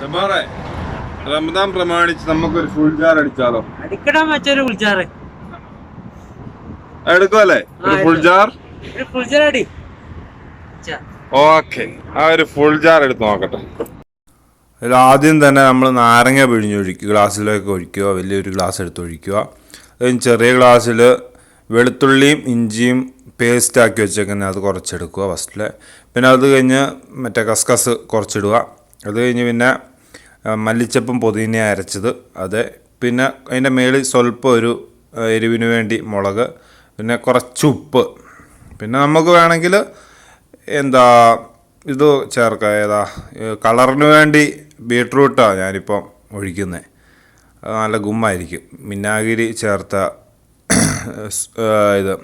ജബ്ബാറെ റമദാൻ പ്രമാണിച്ച് നമുക്കൊരു full jar അടിച്ചാലോ? അടിക്കടാ മറ്റൊരു ജാർ എടുക്കുമല്ലേ ഒരു ഫുൾ ജാർ ഒരു കുളിച്ചാടി ഓക്കെ ആ ഒരു ഫുൾ ജാർ എടുത്ത് നോക്കട്ടെ. അതിൽ ആദ്യം തന്നെ നമ്മൾ നാരങ്ങ പിഴിഞ്ഞൊഴിക്കുക ഗ്ലാസ്സിലേക്ക് ഒഴിക്കുക വലിയൊരു ഗ്ലാസ് എടുത്ത് ഒഴിക്കുക. അതിന് ചെറിയ ഗ്ലാസ്സിൽ വെളുത്തുള്ളിയും ഇഞ്ചിയും പേസ്റ്റ് ആക്കി വെച്ചേക്കുന്നത് അത് കുറച്ചെടുക്കുക ഫസ്റ്റിൽ പിന്നെ അത് കഴിഞ്ഞ് മറ്റേ കസ്കസ് കുറച്ചിടുക. അത് കഴിഞ്ഞ് പിന്നെ മല്ലിച്ചപ്പും പൊതിനെ അരച്ചത്. അത് പിന്നെ അതിന്റെ മേളിൽ സ്വല്പം ഒരു എരിവിന് വേണ്ടി മുളക് പിന്നെ കുറച്ച് ഉപ്പ്. പിന്നെ നമുക്ക് വേണമെങ്കിൽ എന്താ ഇത് ചേർക്കാം. ഏതാ കളറിന് വേണ്ടി ബീട്രൂട്ടാണ് ഞാനിപ്പം ഒഴിക്കുന്നത് നല്ല ഗുമ്മായിരിക്കും. മിന്നാഗിരി ചേർത്ത ഇത്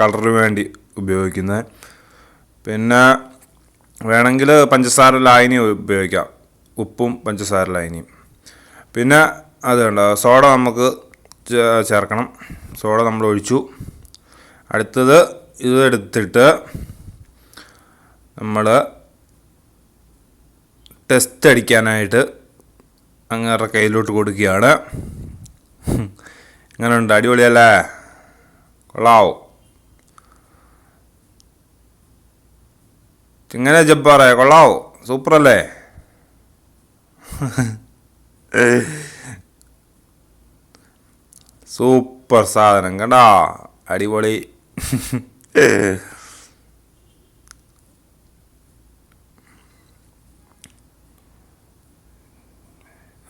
കളറിന് വേണ്ടി ഉപയോഗിക്കുന്നത് പിന്നെ വേണമെങ്കിൽ പഞ്ചസാര ലായനി ഉപയോഗിക്കാം. ഉപ്പും പഞ്ചസാര ലായനിയും. പിന്നെ അത് കണ്ടോ സോഡ നമുക്ക് ചേർക്കണം. സോഡ നമ്മൾ ഒഴിച്ചു. അടുത്തത് ഇത് എടുത്തിട്ട് നമ്മൾ ടെസ്റ്റ് അടിക്കാനായിട്ട് അങ്ങേറെ കയ്യിലോട്ട് കൊടുക്കുകയാണ്. എങ്ങനെയുണ്ട് അടിപൊളിയല്ലേ? കൊള്ളാവോ. എങ്ങനെ ജബ്ബാറേ കൊള്ളാവോ? സൂപ്പറല്ലേ? സൂപ്പർ സാധനം കണ്ടാ? അടിപൊളി.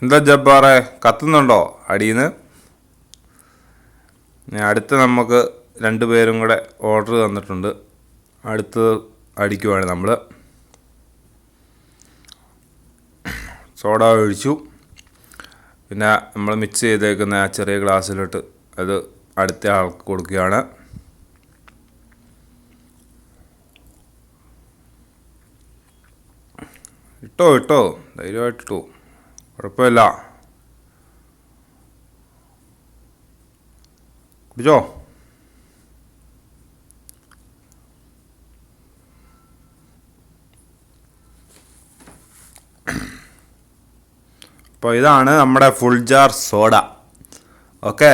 എന്താ ജബ്ബാറെ കത്തുന്നുണ്ടോ അടിയിന്ന്? അടുത്ത നമുക്ക് രണ്ടുപേരും കൂടെ ഓർഡർ തന്നിട്ടുണ്ട്. അടുത്തത് അടിക്കുവാണ് നമ്മൾ സോഡ ഒഴിച്ചു. പിന്നെ നമ്മൾ മിക്സ് ചെയ്തേക്കുന്ന ആ ചെറിയ ഗ്ലാസ്സിലോട്ട് അത് അടുത്ത ആൾക്ക് കൊടുക്കുകയാണ്. ഇട്ടോ ഇട്ടോ. ധൈര്യമായിട്ട് ഇട്ടോ. കുഴപ്പമില്ല. കുടിച്ചോ? അപ്പോൾ ഇതാണ് നമ്മുടെ ഫുൾ ജാർ സോഡ. ഓക്കെ?